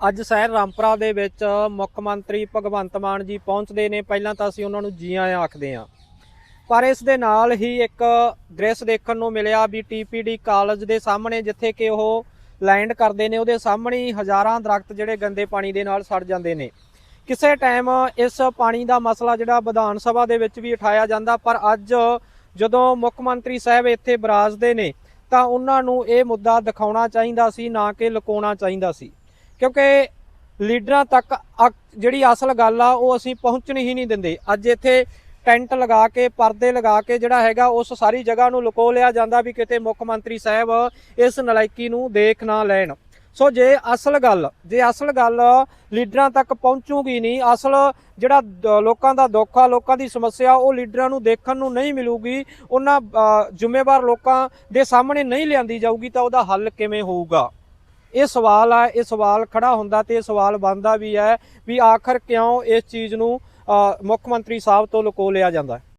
ਅੱਜ ਸ਼ਹਿਰ ਰਾਮਪੁਰਾ ਦੇ ਵਿੱਚ ਮੁੱਖ ਮੰਤਰੀ ਭਗਵੰਤ ਮਾਨ ਜੀ ਪਹੁੰਚਦੇ ਨੇ। ਪਹਿਲਾਂ ਤਾਂ ਅਸੀਂ ਉਹਨਾਂ ਨੂੰ ਜੀ ਆਇਆਂ ਆਖਦੇ ਹਾਂ। ਪਰ ਇਸ ਦੇ ਨਾਲ ਹੀ ਇੱਕ ਦ੍ਰਿਸ਼ ਦੇਖਣ ਨੂੰ ਮਿਲਿਆ ਵੀ ਟੀਪੀਡੀ ਕਾਲਜ ਦੇ ਸਾਹਮਣੇ, ਜਿੱਥੇ ਕਿ ਉਹ ਲੈਂਡ ਕਰਦੇ ਨੇ, ਉਹਦੇ ਸਾਹਮਣੇ ਹੀ ਹਜ਼ਾਰਾਂ ਦਰਖਤ ਜਿਹੜੇ ਗੰਦੇ ਪਾਣੀ ਦੇ ਨਾਲ ਸੜ ਜਾਂਦੇ ਨੇ। ਕਿਸੇ ਟਾਈਮ ਇਸ ਪਾਣੀ ਦਾ ਮਸਲਾ ਜਿਹੜਾ ਵਿਧਾਨ ਸਭਾ ਦੇ ਵਿੱਚ ਵੀ ਉਠਾਇਆ ਜਾਂਦਾ, ਪਰ ਅੱਜ ਜਦੋਂ ਮੁੱਖ ਮੰਤਰੀ ਸਾਹਿਬ ਇੱਥੇ ਬਰਾਜਦੇ ਨੇ, ਤਾਂ ਉਹਨਾਂ ਨੂੰ ਇਹ ਮੁੱਦਾ ਦਿਖਾਉਣਾ ਚਾਹੀਦਾ ਸੀ, ਨਾ ਕਿ ਲੁਕਾਉਣਾ ਚਾਹੀਦਾ ਸੀ। ਕਿਉਂਕਿ ਲੀਡਰਾਂ ਤੱਕ ਅਕ- ਜਿਹੜੀ ਅਸਲ ਗੱਲ ਆ, ਉਹ ਅਸੀਂ ਪਹੁੰਚਣ ਹੀ ਨਹੀਂ ਦਿੰਦੇ। ਅੱਜ ਇੱਥੇ ਟੈਂਟ ਲਗਾ ਕੇ, ਪਰਦੇ ਲਗਾ ਕੇ ਜਿਹੜਾ ਹੈਗਾ, ਉਸ ਸਾਰੀ ਜਗ੍ਹਾ ਨੂੰ ਲੁਕੋ ਲਿਆ ਜਾਂਦਾ ਵੀ ਕਿਤੇ ਮੁੱਖ ਮੰਤਰੀ ਸਾਹਿਬ ਇਸ ਨਲਾਇਕੀ ਨੂੰ ਦੇਖ ਨਾ ਲੈਣ। ਸੋ ਜੇ ਅਸਲ ਗੱਲ, ਜੇ ਅਸਲ ਗੱਲ ਲੀਡਰਾਂ ਤੱਕ ਪਹੁੰਚੂਗੀ ਨਹੀਂ, ਅਸਲ ਜਿਹੜਾ ਲੋਕਾਂ ਦਾ ਦੁੱਖ ਆ, ਲੋਕਾਂ ਦੀ ਸਮੱਸਿਆ, ਉਹ ਲੀਡਰਾਂ ਨੂੰ ਦੇਖਣ ਨੂੰ ਨਹੀਂ ਮਿਲੂਗੀ। ਉਹਨਾਂ ਜ਼ਿੰਮੇਵਾਰ ਲੋਕਾਂ ਦੇ ਸਾਹਮਣੇ ਨਹੀਂ ਲਿਆਂਦੀ ਜਾਊਗੀ ਤਾਂ ਉਹਦਾ ਹੱਲ ਕਿਵੇਂ ਹੋਊਗਾ? ਇਹ ਸਵਾਲ ਆ, ਇਹ ਸਵਾਲ ਖੜਾ ਹੁੰਦਾ ਤੇ ਇਹ ਸਵਾਲ ਬਣਦਾ ਵੀ ਹੈ ਵੀ ਆਖਰ ਕਿਉਂ ਇਸ ਚੀਜ਼ ਨੂੰ ਮੁੱਖ ਮੰਤਰੀ ਸਾਹਿਬ ਤੋਂ ਲੁਕੋ ਲਿਆ ਜਾਂਦਾ